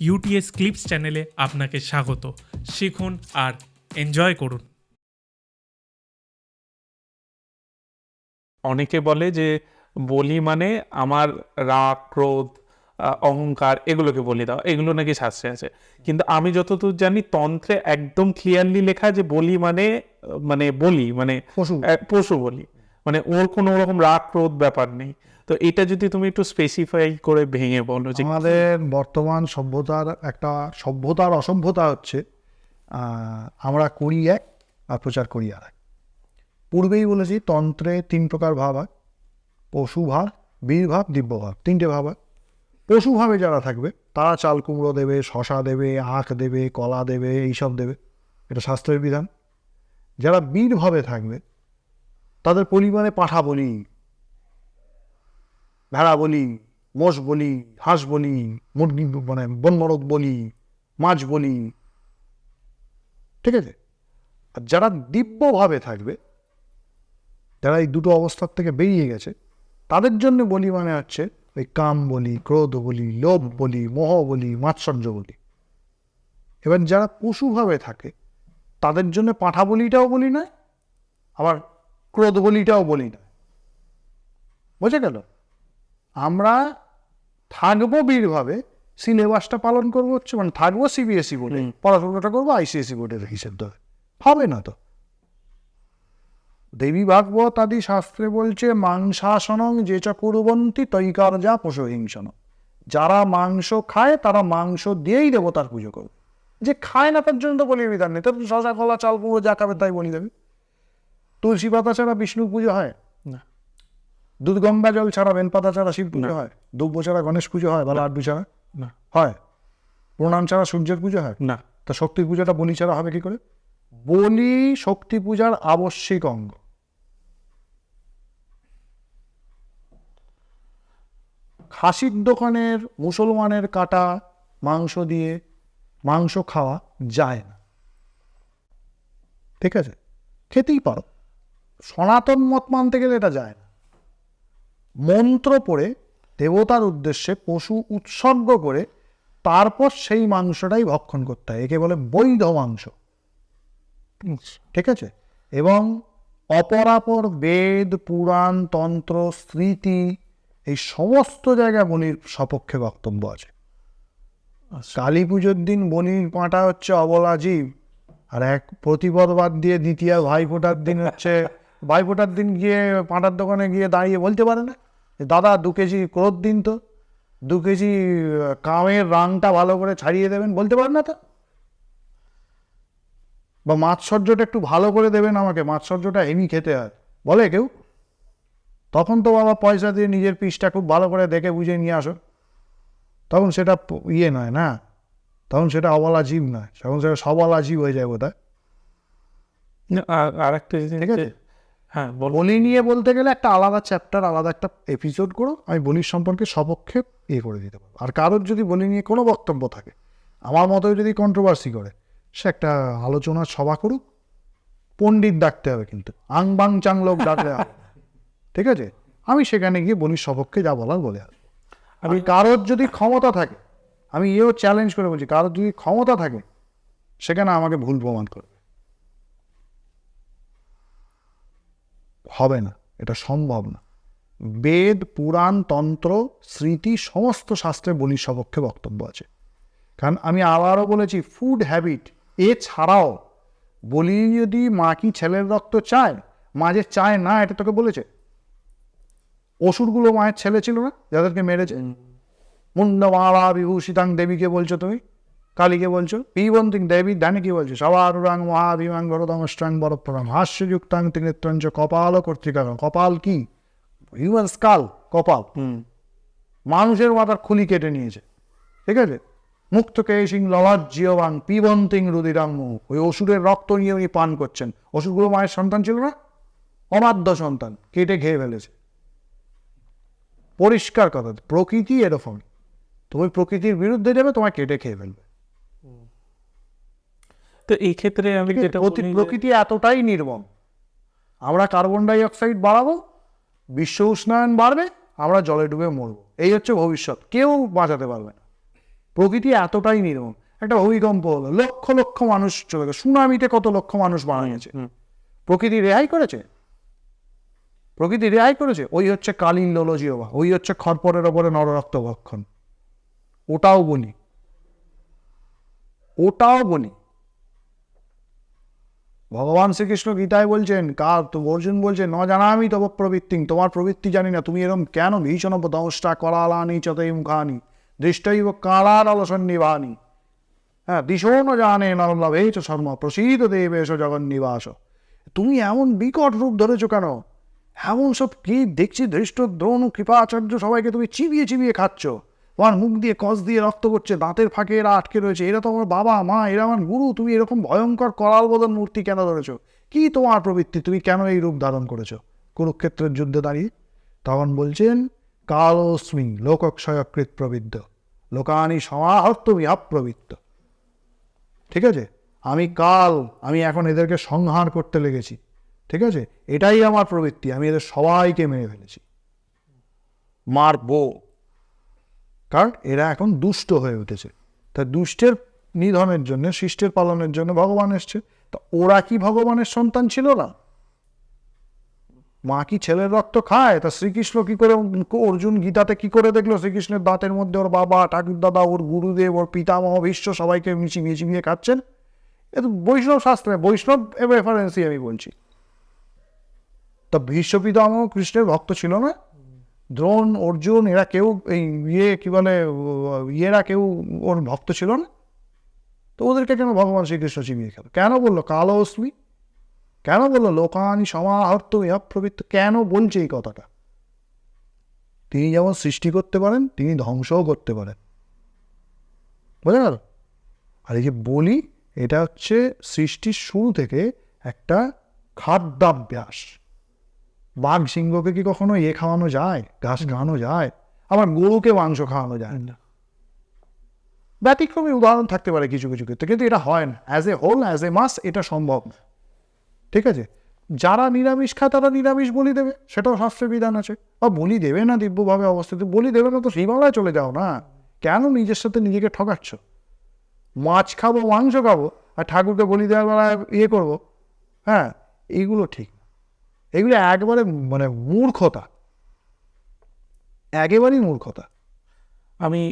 UTS clips চ্যানেলে আপনাকে স্বাগত। শিখুন আর এনজয় করুন। অনেকে বলে যে বলি মানে আমার রাগ ক্রোধ অহংকার এগুলোকে বলি দাও এগুলো নাকি শাস্ত্রে আছে। কিন্তু আমি যতদূর জানি তন্ত্রে একদম ক্লিয়ারলি লেখা যে বলি মানে মানে বলি মানে পশু। পশু বলি। মানে ওর কোনো রকম রাগ ক্রোধ ব্যাপার নেই। তো এটা যদি তুমি একটু স্পেসিফাই করে ভেঙে বলো যে আমাদের বর্তমান সভ্যতার একটা সভ্যতার অসভ্যতা হচ্ছে আমরা করি এক আর প্রচার করি আর এক। পূর্বেই বলেছি তন্ত্রে তিন প্রকার ভাব হয়, পশু ভাব, বীর ভাব, দিব্য ভাব, তিনটে ভাব হয়। পশুভাবে যারা থাকবে, তারা চাল কুমড়ো দেবে, শশা দেবে, আখ দেবে, কলা দেবে, এইসব দেবে। এটা শাস্ত্রের বিধান। যারা বীরভাবে থাকবে তাদের পরিবারে পাঠা বলি ভেড়া বলি মোষ বলি হাঁস বলি মুরগি মানে বনমরদ বলি মাছ বলি ঠিক আছে? আর যারা দিব্যভাবে থাকবে, যারা এই দুটো অবস্থার থেকে বেরিয়ে গেছে, তাদের জন্য বলি মানে হচ্ছে, ওই কাম বলি ক্রোধ বলি লোভ বলি মোহ বলি মাৎসর্য বলি এবার যারা পশুভাবে থাকে, তাদের জন্য পাঁঠা বলিটাও বলি না আবার ক্রোধ বলিটাও বলি না। বোঝা গেল? আমরা থাকব বীরভাবে সিলেবাসটা পালন করব হচ্ছে মানে থাকব সিবিএসই বোর্ডে পড়াশোনাটা করব আইসিএসসি বোর্ডের হিসেব ধরে। হবে না তো। দেবী ভাগবত আদি শাস্ত্রে বলছে মাংসাসনং যে চ কুরবন্তি তৈকার যা পশুহিংসন যারা মাংস খায় তারা মাংস দিয়েই দেবতার পুজো করবে। যে খায় না তার জন্য তো বলি বিধান নেই। তো শশা কলা চাল পুরো যা খাবে তাই বলি দেবে। তুলসী পাতা ছাড়া বিষ্ণু পুজো হয়? না। দুধ গঙ্গা জল ছাড়া বেনপাতা ছাড়া শিব পুজো হয়? দুব্য ছাড়া গণেশ পুজো হয় বা লাড্ডু ছাড়া? না। হয়? প্রণাম ছাড়া সূর্যের পুজো হয়? না। তা শক্তি পূজাটা বলি ছাড়া হবে কি করে? বলি শক্তি পূজার আবশ্যিক অঙ্গ। খাসির দোকানের মুসলমানের কাটা মাংস দিয়ে মাংস খাওয়া যায় না। ঠিক আছে? খেতেই পারো। সনাতন মত মানতে গেলে এটা যায় না। মন্ত্র পড়ে দেবতার উদ্দেশ্যে পশু উৎসর্গ করে তারপর সেই মাংসটাই ভক্ষণ করতে হয়। একে বলে বৈধ মাংস। ঠিক আছে? এবং অপরাপর বেদ পুরাণ তন্ত্র স্মৃতি এই সমস্ত জায়গায় বনির সপক্ষে বক্তব্য আছে। কালী পুজোর দিন বনির পাঁটা হচ্ছে অবলা জীব আর এক প্রতিপদ বাদ দিয়ে দ্বিতীয় ভাইফোঁটার দিন হচ্ছে ভাইফোঁটার দিন গিয়ে পাঁটার দোকানে গিয়ে দাঁড়িয়ে বলতে পারে না দাদা দু কেজি ক্রোধ দিন তো। দু কেজি কামের রাংটা ভালো করে ছাড়িয়ে দেবেন। বলতে পারেন না তো। বা মাৎসর্যটা একটু ভালো করে দেবেন আমাকে মাৎসর্যটা হেভি খেতে হয়। বলে কেউ? তখন তো বাবা পয়সা দিয়ে নিজের পিসটা খুব ভালো করে দেখে বুঝে নিয়ে আসো। তখন সেটা ইয়ে নয় না? তখন সেটা অবলা জীব নয়। তখন সেটা সবলা জীব হয়ে যায় বোধ হয় আর- আর একটা জিনিস ঠিক আছে। হ্যাঁ বলি। নিয়ে বলতে গেলে একটা আলাদা চ্যাপ্টার আলাদা একটা এপিসোড করো আমি বলির সম্পর্কে সপক্ষে ইয়ে করে দিতে পারব। আর কারোর যদি বলি নিয়ে কোনো বক্তব্য থাকে আমার মতো যদি কন্ট্রোভার্সি করে সে একটা আলোচনার সভা করুক পণ্ডিত ডাকতে হবে কিন্তু আং বাং চাং লোক ডাকলে হবে। ঠিক আছে? আমি সেখানে গিয়ে বলির সপক্ষে যা বলার বলে আসব। আমি কারোর যদি ক্ষমতা থাকে আমি এও চ্যালেঞ্জ করে বলছি কারোর যদি ক্ষমতা থাকে সেখানে আমাকে ভুল প্রমাণ করবে। হবে না এটা সম্ভব না। বেদ পুরাণ তন্ত্র স্মৃতি সমস্ত শাস্ত্রে বলির সপক্ষে বক্তব্য আছে। কারণ আমি আবারও বলেছি ফুড হ্যাবিট এছাড়াও বলি যদি মা কি ছেলের রক্ত চায় মা যে চায় না এটা তোকে বলেছে? অসুরগুলো মায়ের ছেলে ছিল না যাদেরকে মেরেছে? মুন্ডমালা বিভূষিতাং দেবীকে বলছো তুমি? কালীকে বলছো? পিবন্তিং দেবী কি বলছো। সবারুরাং মহাভিমাং ভরতম স্ট্রাং বরপরাম হাস্যযুক্তাং ত্রিনেত্রঞ্চ কপাল ও কর্তৃকা কপাল কি? হিউম্যান স্কাল কপাল। মানুষের মাথার খুলি কেটে নিয়েছে। ঠিক আছে? মুক্ত কেশিং ললাজ্জিয়বাং পিবন্তিং রুদিরাং ওই অসুরের রক্ত নিয়ে উনি পান করছেন। অসুরগুলো মায়ের সন্তান ছিল না? অবাধ্য সন্তান। কেটে খেয়ে ফেলেছে। পরিষ্কার কথা। প্রকৃতি এরকম। তুমি প্রকৃতির বিরুদ্ধে যাবে তোমায় কেটে খেয়ে ফেলবে। তো এই ক্ষেত্রে আমি যেটা প্রকৃতি এতটাই নির্মম আমরা কার্বন ডাই অক্সাইড বাড়াবো বিশ্ব উষ্ণায়ন বাড়বে আমরা জলে ডুবে মরবো। এই হচ্ছে ভবিষ্যৎ কেউ বাঁচাতে পারবে না। প্রকৃতি এতটাই নির্মম একটা ভূমিকম্প হলো লক্ষ লক্ষ মানুষ চলে গেল সুনামিতে কত লক্ষ মানুষ মারা গেছে। প্রকৃতি রেহাই করেছে? প্রকৃতি রেহাই করেছে? ওই হচ্ছে কালীন লোলজিওবা ওই হচ্ছে খরপরের ওপরে নররক্ত ভক্ষণ। ওটাও বলি ওটাও বলি ভগবান শ্রীকৃষ্ণ গীতায় বলছেন কার তো অর্জুন বলছে, ন জানা আমি তব প্রবৃত্তি, তোমার প্রবৃত্তি জানি না, তুমি এরকম কেন ভীষণ দংষ্টা করালানি চতই মুখানি দৃষ্টৈব কালার অলসন্নিভানি হ্যাঁ দিশোন জানে নরলভে চ শর্ম, প্রসীদ দেবেশ জগন্নিবাস। তুমি এমন বিকট রূপ ধরেছো কেন? এমন সব কি দেখছি ধৃষ্ট দ্রোণ কৃপাচার্য সবাইকে তুমি চিবিয়ে চিবিয়ে খাচ্ছ? তোমার মুখ দিয়ে কস দিয়ে রক্ত করছে দাঁতের ফাঁকে এরা আটকে রয়েছে। এরা তো আমার বাবা, মা, এরা আমার গুরু, তুমি এরকম ভয়ঙ্কর করাল বদন মূর্তি কেন ধরেছো? কি তোমার প্রবৃত্তি? তুমি কেন এই রূপ ধারণ করেছ? কুরুক্ষেত্রের যুদ্ধে দাঁড়িয়ে তখন বলছেন কালোস্মি লোকক্ষয়কৃত প্রবৃদ্ধ লোকানি সমাহর্তমি অপ্রবৃত্ত। ঠিক আছে? আমি কাল, আমি এখন এদেরকে সংহার করতে লেগেছি। ঠিক আছে? এটাই আমার প্রবৃত্তি, আমি এদের সবাইকে মেরে ফেলেছি। মারবো। কারণ এরা এখন দুষ্ট হয়ে উঠেছে। তা দুষ্টের নিধনের জন্য শিষ্টের পালনের জন্য ভগবান এসছে। তা ওরা কি ভগবানের সন্তান ছিল না? মা কি ছেলের রক্ত খায়? তা শ্রীকৃষ্ণ কি করে, অর্জুন গীতাতে কি করে দেখল? শ্রীকৃষ্ণের দাঁতের মধ্যে ওর বাবা ঠাকুর দাদা ওর গুরুদেব, ওর পিতামহ ভীষ্ম সবাইকে মিচিয়ে চিবিয়ে খাচ্ছেন। এ তো বৈষ্ণব শাস্ত্রে, বৈষ্ণব রেফারেন্সই আমি বলছি। তা ভীষ্ম পিতামহ কৃষ্ণের ভক্ত ছিল না? দ্রোণ অর্জুন, এরা কেউ এই ইয়ে কি বলে, ইয়েরা কেউ ওর ভক্ত ছিল না। তো ওদেরকে কেন ভগবান শ্রীকৃষ্ণ চিবিয়ে খেলো? কেন বলল কালো অস্মি কেন বলল লোকানি সমাহর্ত ইহা প্রবৃত্ত কেন বলছে এই কথাটা? তিনি যেমন সৃষ্টি করতে পারেন, তিনি ধ্বংসও করতে পারেন। বোঝা গেল আর এই যে বলি, এটা হচ্ছে সৃষ্টির শুরু থেকে একটা খাদ্যাভ্যাস। বাঘ সিংহকে কি কখনো ইয়ে খাওয়ানো যায়? ঘাস খাওয়ানো যায়? আবার গরুকে মাংস খাওয়ানো যায়? না। ব্যতিক্রমী উদাহরণ থাকতে পারে কিছু কিছু ক্ষেত্রে কিন্তু এটা হয় না। As a whole as a mass এটা সম্ভব ঠিক আছে? যারা নিরামিষ খায় তারা নিরামিষ বলি দেবে। সেটাও শাস্ত্রের বিধান আছে। বা বলি দেবে না দিব্যভাবে অবস্থিত। বলি দেবে না তো হিমালয় চলে যাও না। কেন নিজের সাথে নিজেকে ঠকাচ্ছ? মাছ খাব মাংস খাব আর ঠাকুরকে বলি দেওয়ার বেলায় ইয়ে করব। হ্যাঁ এইগুলো ঠিক। এগুলো একবারে মানে মূর্খতা। একেবারেই মূর্খতা। আমি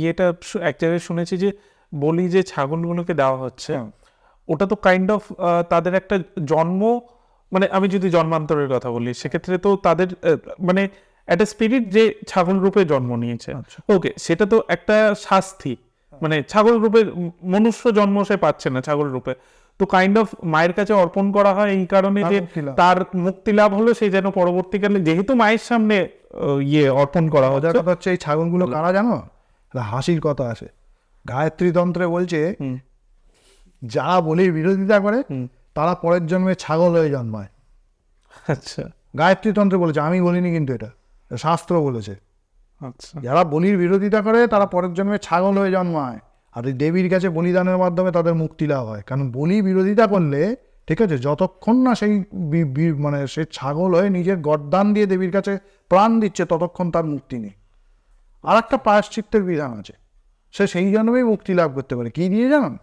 ইয়েটা এক জায়গায় শুনেছি যে বলি যে ছাগলগুলোকে দেওয়া হচ্ছে ওটা তো কাইন্ড অফ তাদের একটা জন্ম মানে আমি যদি জন্মান্তরের কথা বলি সেক্ষেত্রে তো তাদের মানে একটা স্পিরিট যে ছাগল রূপে জন্ম নিয়েছে। ওকে সেটা তো একটা শাস্তি। মানে ছাগল রূপে মনুষ্য জন্ম সে পাচ্ছে না ছাগল রূপে। তো কাইন্ড অফ মায়ের কাছে অর্পণ করা হয় এই কারণে যে। তার মুক্তি লাভ হলো সে যেন পরবর্তীকালে যেহেতু মায়ের সামনে ইয়ে অর্পণ করা হচ্ছে। কথা হচ্ছে এই ছাগলগুলো কারা জানো? হাসির কথা আছে। গায়ত্রী তন্ত্রে বলছে যারা বলির বিরোধিতা করে তারা পরের জন্মে ছাগল হয়ে জন্মায়। আচ্ছা। গায়ত্রী তন্ত্রে বলেছে আমি বলিনি কিন্তু এটা এটা। শাস্ত্র বলেছে। আচ্ছা। যারা বলির বিরোধিতা করে তারা পরের জন্মে ছাগল হয়ে জন্মায়। আর এই দেবীর কাছে বলিদানের মাধ্যমে তাদের মুক্তি লাভ হয়। কারণ বলি বিরোধিতা করলে ঠিক আছে যতক্ষণ না সেই মানে সে ছাগল হয়ে নিজের গরদান দিয়ে দেবীর কাছে প্রাণ দিচ্ছে ততক্ষণ তার মুক্তি নেই। আর একটা প্রায়শ্চিত্তের বিধান আছে। সে সেই জন্মেই মুক্তি লাভ করতে পারে। কি দিয়ে জানান?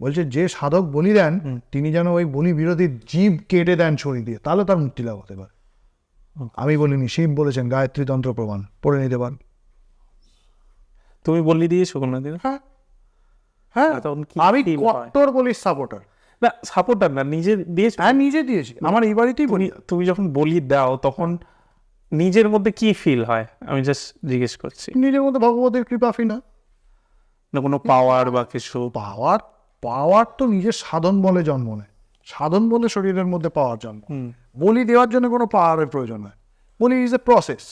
বলছে যে সাধক বলি দেন তিনি যেন ওই বলি বিরোধী জীব কেটে দেন ছড়ি দিয়ে তাহলে তার মুক্তি লাভ হতে পারে। আমি বলিনি শিব বলেছেন গায়ত্রী তন্ত্র প্রমাণ পড়ে নিতে পারেন তুমি বললি দিয়ে কোনো দিন হ্যাঁ। হ্যাঁ? তখন কি আমি হয়? কট্টর বলির সাপোর্টার না সাপোর্টার না নিজে দিয়েছ। হ্যাঁ নিজে দিয়েছি। আমার এই বাড়িতেই বলি। তুমি যখন বলি দাও তখন নিজের মধ্যে কি ফিল হয়? আমি জাস্ট জিজ্ঞেস করছি। নিজের মধ্যে ভগবতের কৃপা ফিনা না কোনো পাওয়ার বা কিছু? পাওয়ার পাওয়ার তো নিজের সাধন বলে জন্ম নেয়। সাধন বলে শরীরের মধ্যে পাওয়ার জন্ম বলি দেওয়ার জন্য কোনো পাওয়ারের প্রয়োজন হয় বলি ইজ এ প্রসেস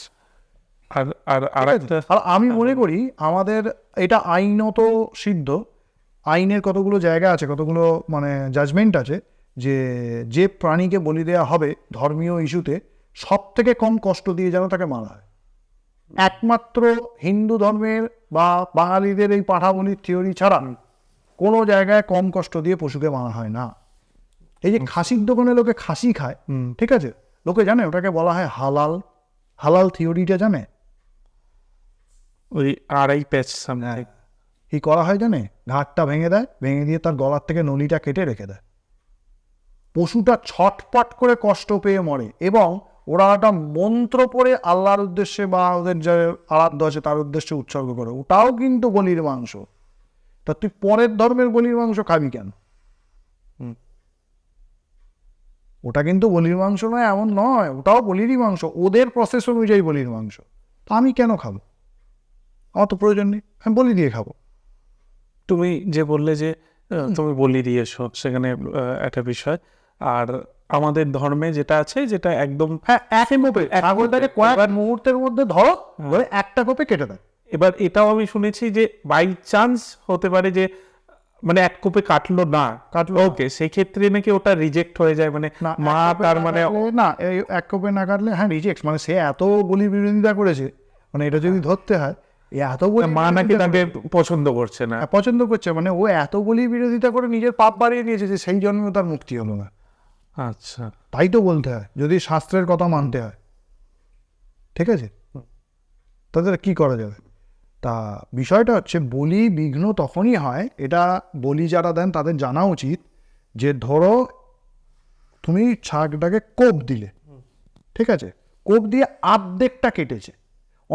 আর আর আর আর আমি মনে করি আমাদের এটা আইনত সিদ্ধ। আইনের কতগুলো জায়গা আছে কতগুলো মানে জাজমেন্ট আছে যে যে প্রাণীকে বলি দেওয়া হবে ধর্মীয় ইস্যুতে সব থেকে কম কষ্ট দিয়ে যেন তাকে মারা হয়। একমাত্র হিন্দু ধর্মের বা বাঙালিদের এই পাঠাবলির থিওরি ছাড়া কোনো জায়গায় কম কষ্ট দিয়ে পশুকে মারা হয় না। এই যে খাসির দোকানে লোকে খাসি খায় ঠিক আছে? লোকে জানে ওটাকে বলা হয় হালাল। হালাল থিওরিটা জানে? ওই আড়াই প্যাচ সামথিং কি করা হয় জানে? ঘাটটা ভেঙে দেয়, ভেঙে দিয়ে তার গলার থেকে নলিটা কেটে রেখে দেয়। পশুটা ছটপট করে কষ্ট পেয়ে মরে এবং ওরা একটা মন্ত্র পড়ে আল্লাহর উদ্দেশ্যে বা ওদের যে আরাধ্য আছে তার উদ্দেশ্যে উৎসর্গ করে। ওটাও কিন্তু বলির মাংস। তা তুই পরের ধর্মের বলির মাংস খাবি কেন? ওটা কিন্তু বলির মাংস নয়, এমন নয়। ওটাও বলিরই মাংস। ওদের প্রসেস অনুযায়ী বলির মাংস। তা আমি কেন খাব? আমার তো প্রয়োজন নেই। আমি বলি দিয়ে খাব। তুমি যে বললে যে তুমি বলি দিয়েছ সেখানে একটা বিষয়। আর আমাদের ধর্মে যেটা আছে যেটা একদম হ্যাঁ এক কোপে। ছাগলটাকে কয়েক মুহূর্তের মধ্যে ধরো একটা কোপে কেটে দেয়। এবার এটাও আমি শুনেছি যে বাই চান্স হতে পারে যে মানে এক কোপে কাটলো না। কাটলো ওকে সেই ক্ষেত্রে নাকি ওটা রিজেক্ট হয়ে যায় মানে মা তার মানে না এক কোপে না কাটলে হ্যাঁ রিজেক্ট মানে সে এত বলি বিরোধিতা করেছে মানে এটা যদি ধরতে হয় এত বলি মা নাকি তাকে পছন্দ করছে না। হ্যাঁ, পছন্দ করছে মানে ও এত বলি বিরোধিতা করে নিজের পাপ বাড়িয়ে নিয়েছে যে সেই জন্মেও তার মুক্তি হলো না। আচ্ছা। তাই তো বলতে হয় যদি শাস্ত্রের কথা মানতে হয়। ঠিক আছে? তাদের কি করা যাবে? তা বিষয়টা হচ্ছে বলি বিঘ্ন তখনই হয় এটা বলি যারা দেন তাদের জানা উচিত যে ধরো তুমি ছাগটাকে কোপ দিলে। ঠিক আছে? কোপ দিয়ে আর্ধেকটা কেটেছে।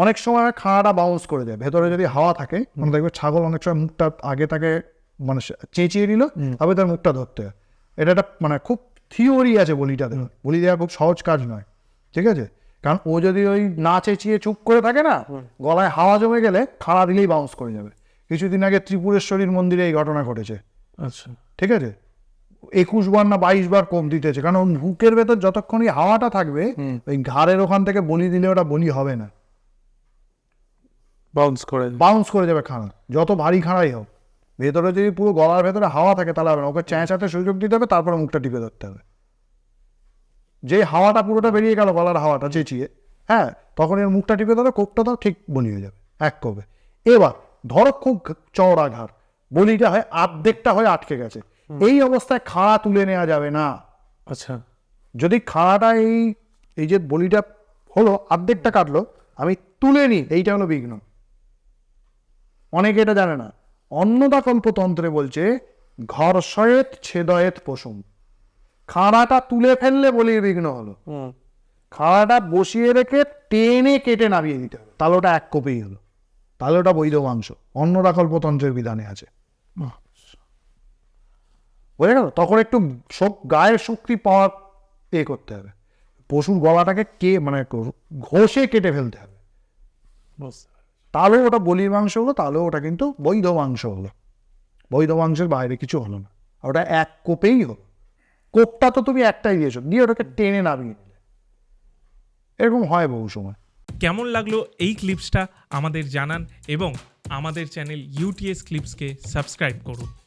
অনেক সময় খাড়াটা বাউন্স করে দেয়। ভেতরে যদি হাওয়া থাকে মানে দেখবে ছাগল অনেক সময় মুখটা আগে তাকে মানে চেঁচিয়ে নিল তবে তার মুখটা ধরতে হয়। এটা একটা মানে খুব থিওরি আছে বলিটাতে। বলি দেওয়া খুব সহজ কাজ নয় ঠিক আছে? কারণ ও যদি ওই না চেঁচিয়ে চুপ করে থাকে না গলায় হাওয়া জমে গেলে খাড়া দিলেই বাউন্স করে যাবে। কিছুদিন আগে ত্রিপুরেশ্বরীর মন্দিরে এই ঘটনা ঘটেছে। আচ্ছা। ঠিক আছে? একুশ বার না বাইশ বার কম দিতেছে কারণ বুকের ভেতর যতক্ষণ এই হাওয়াটা থাকবে ওই ঘাড়ের ওখান থেকে বলি দিলে ওটা বলি হবে না। বাউন্স করে বাউন্স করে যাবে খাড়া যত ভারী খাড়াই হোক। ভেতরে যদি পুরো গলার ভেতরে হাওয়া থাকে তাহলে হবে না। ওকে চেঁচাতে সুযোগ দিতে হবে তারপরে মুখটা টিপে ধরতে হবে। যে হাওয়াটা পুরোটা বেরিয়ে গেল গলার হাওয়াটা চেঁচিয়ে হ্যাঁ তখন এর মুখটা টিপে ধরো কোপটা দাও ঠিক বলি হয়ে যাবে এক কোপে। এবার ধরো খুব চওড়া ঘাড়। বলিটা হয় আর্ধেকটা হয়ে আটকে গেছে। এই অবস্থায় খাড়া তুলে নেওয়া যাবে না। আচ্ছা। যদি খাড়াটা এই এই যে বলিটা হলো অর্ধেকটা কাটলো আমি তুলে নিই এইটা হলো বিঘ্ন। অনেকে এটা জানে না। অন্নদা কল্পতন্ত্রে বলছে ঘর্ষয়েত ছেদয়েত পশুম খাড়াটা তুলে ফেললে বলির বিঘ্ন হলো। খাড়াটা বসিয়ে রেখে টেনে কেটে নামিয়ে দিতে হবে। তাহলে ওটা এক কপেই হলো। তাহলে ওটা বৈধ মাংস। অন্নদা কল্পতন্ত্রের বিধানে আছে। বোঝা গেল? তখন একটু গায়ের শক্তি পাওয়ার এ করতে হবে। পশুর গলাটাকে কে মানে ঘষে কেটে ফেলতে হবে। বুঝতে পারছি। তাহলে ওটা বলির মাংস হলো তাহলেও ওটা কিন্তু বৈধ মাংস হলো। বৈধ মাংসের বাইরে কিছু হলো না। ওটা এক কোপেই হলো। কোপটা তো তুমি একটাই দিয়েছ, দিয়ে ওটাকে টেনে নামিয়ে দিলে। এরকম হয় বহু সময়। কেমন লাগল এই ক্লিপসটা আমাদের জানান এবং আমাদের চ্যানেল ইউটিএস ক্লিপসকে সাবস্ক্রাইব করুন।